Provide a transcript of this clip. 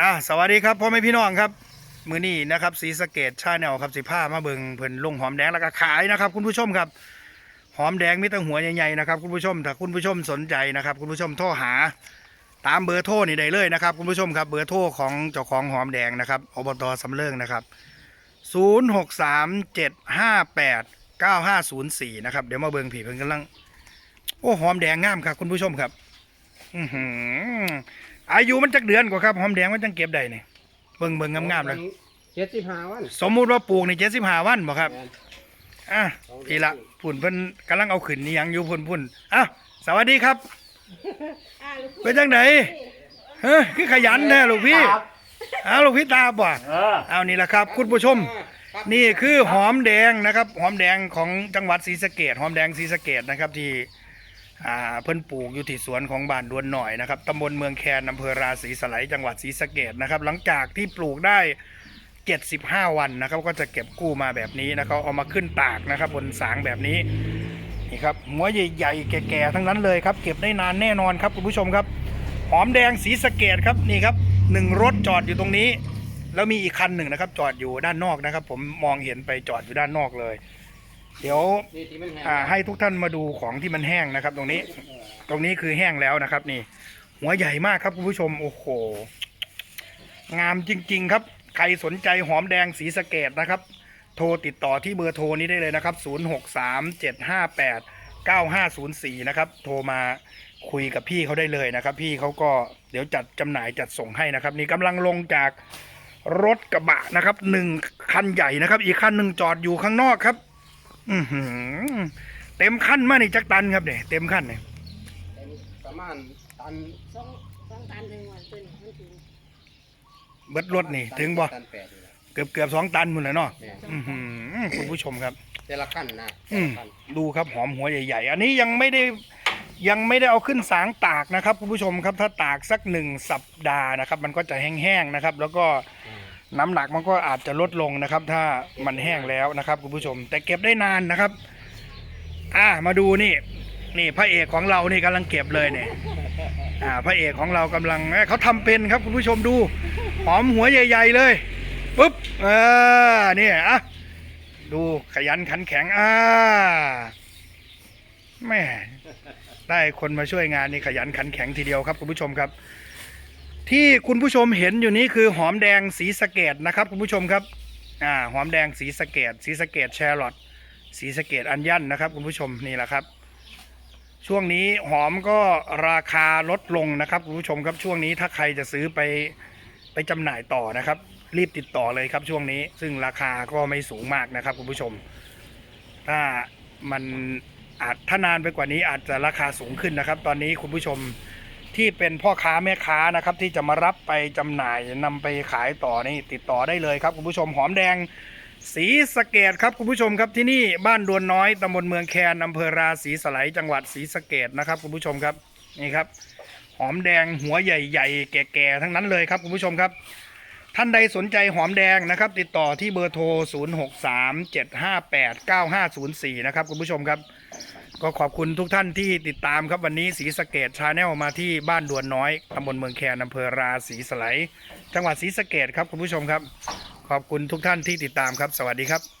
อ่าสวัสดีครับพ่อแม่พี่น้องครับ มือนี้นะครับสีสะเกตชาแนลครับสิผ้ามาเบิงเพิ่นลงหอมแดงแล้วก็ขายนะครับ คุณผู้ชมครับ หอมแดงมีแต่หัวใหญ่ๆนะครับคุณผู้ชมถ้าคุณผู้ชมสนใจนะครับ คุณผู้ชมโทรหา ตามเบอร์โทรนี่ได้เลยนะครับ คุณผู้ชมครับเบอร์โทรของเจ้าของหอมแดงนะครับอบตสำเริงนะครับ 0637589504 นะครับเดี๋ยวมาเบิงผีเพิ่นกำลัง โอ้หอมแดงงามครับคุณผู้ชมครับ อือหือ อายุมันจักเดือนกว่าครับหอมแดงมันจังเก็บได้นี่เบิ่งเบิ่งงามๆเลยเจ็ดสิบห้าวันสมมุติว่าปลูกในเจ็ดสิบห้าวันบ่ครับแม่นอะพี่ละพุ่นเพิ่นกำลังเอาขึ้นนี่ยังอยู่พุ่นพุ่นอะสวัสดีครับเป็นจังไหนเฮ้ยคือขยันแน่ลูกพี่อ้าวลูกพี่ตาบ่เออเอานี่แหละครับ คุณผู้ชม นี่คือหอมแดงนะครับ หอมแดงของจังหวัดศรีสะเกดหอมแดงศรีสะเกดนะครับที่ อ่าเพิ่นปลูกอยู่ที่สวนของบ้านดวนหน่อยนะครับตำบลเมืองแคนอำเภอราศีสไลยจังหวัดศรีสะเกดนะครับ หลังจากที่ปลูกได้ 75 วันนะครับ ก็จะเก็บกู้มาแบบนี้นะครับเอามาขึ้นตากนะครับ บนสางแบบนี้นี่ครับหัวใหญ่ๆแก่ๆทั้งนั้นเลยครับ เก็บได้นานแน่นอนครับคุณผู้ชมครับ หอมแดงสีสะเกดครับนี่ครับหนึ่งรถจอดอยู่ตรงนี้ แล้วมีอีกคันหนึ่งนะครับ จอดอยู่ด้านนอกนะครับ ผมมองเห็นไปจอดอยู่ด้านนอกเลย เดี๋ยวนี่ที่มันแห้งอ่าให้ทุกท่านมาดูของที่มันแห้งนะครับ ตรงนี้ ตรงนี้คือแห้งแล้วนะครับ นี่ หัวใหญ่มากครับคุณผู้ชมโอ้โห งามจริง ๆ ครับ ใครสนใจหอมแดงสีสะเกดนะครับ โทรติดต่อที่เบอร์โทรนี้ได้เลยนะครับ 0637589504 นะครับ โทรมาคุยกับพี่เขาได้เลยนะครับ พี่เขาก็เดี๋ยวจัดจำหน่ายจัดส่งให้นะครับ นี่กำลังลงจากรถกระบะนะครับหนึ่งคันใหญ่นะครับ อีกคันหนึ่งจอดอยู่ข้างนอกครับอือหือ เต็มคันมานี่จักตันครับเนี่ยเต็มคันเนี่ยเป็นประมาณตันสองสองตันถึงวันตัวนี้มันถึงเบิดรถนี่ถึงบ่ตันแปดนี่แหละเกือบเกือบสองตันหมดแล้วเนาะแม่นอือหือคุณผู้ชมครับ แต่ละขั้นนะอืมแต่ละขั้นดูครับหอมหัวใหญ่ ๆ อันนี้ยังไม่ได้ยังไม่ได้เอาขึ้นสางตากนะครับคุณผู้ชมครับถ้าตากสักหนึ่งสัปดาห์นะครับ มันก็จะแห้งๆนะครับ แล้วก็อืม น้ำหนักมันก็อาจจะลดลงนะครับ ถ้ามันแห้งแล้วนะครับคุณผู้ชม แต่เก็บได้นานนะครับ อ่ามาดูนี่ นี่พระเอกของเรานี่กำลังเก็บเลยเนี่ยอ่าพระเอกของเรากำลังเขาทำเป็นครับคุณผู้ชมดู หอมหัวใหญ่ ๆ เลยปุ๊บเออนี่อะดูขยันขันแข็งอ่าแม่ได้คนมาช่วยงานนี่ขยันขันแข็งทีเดียวครับคุณผู้ชมครับ ที่คุณผู้ชมเห็นอยู่นี้คือหอมแดงสีสะเกดนะครับ คุณผู้ชมครับอ่าหอมแดงสีสะเกดสีสะเกดแชร์ลอตสีสะเกดอันยันนะครับคุณผู้ชมนี่แหละครับ ช่วงนี้หอมก็ราคาลดลงนะครับคุณผู้ชมครับช่วงนี้ถ้าใครจะซื้อไปไปจำหน่ายต่อนะครับ รีบติดต่อเลยครับช่วงนี้ ซึ่งราคาก็ไม่สูงมากนะครับคุณผู้ชม ถ้ามันอาจถ้านานไปกว่านี้อาจจะราคาสูงขึ้นนะครับ ตอนนี้คุณผู้ชม ที่เป็นพ่อค้าแม่ค้านะครับ ที่จะมารับไปจำหน่ายนำไปขายต่อนี่ติดต่อได้เลยครับคุณผู้ชมหอมแดงสีสะเกดครับคุณผู้ชมครับที่นี่บ้านดวนน้อยตำบลเมืองแคนอำเภอราศีสไลจังหวัดศรีสะเกดนะครับคุณผู้ชมครับนี่ครับ หอมแดงหัวใหญ่ๆ แก่ๆทั้งนั้นเลยครับคุณผู้ชมครับ ท่านใดสนใจหอมแดงนะครับ ติดต่อที่เบอร์โทร 0637589504 นะครับคุณผู้ชมครับ ก็ขอบคุณทุกท่านที่ติดตามครับวันนี้สีสะเกดชาแนลมาที่บ้านดวนน้อยตำบลเมืองแคนอำเภอราศีสไลจังหวัดศรีสะเกดครับคุณผู้ชมครับ ขอบคุณทุกท่านที่ติดตามครับ สวัสดีครับ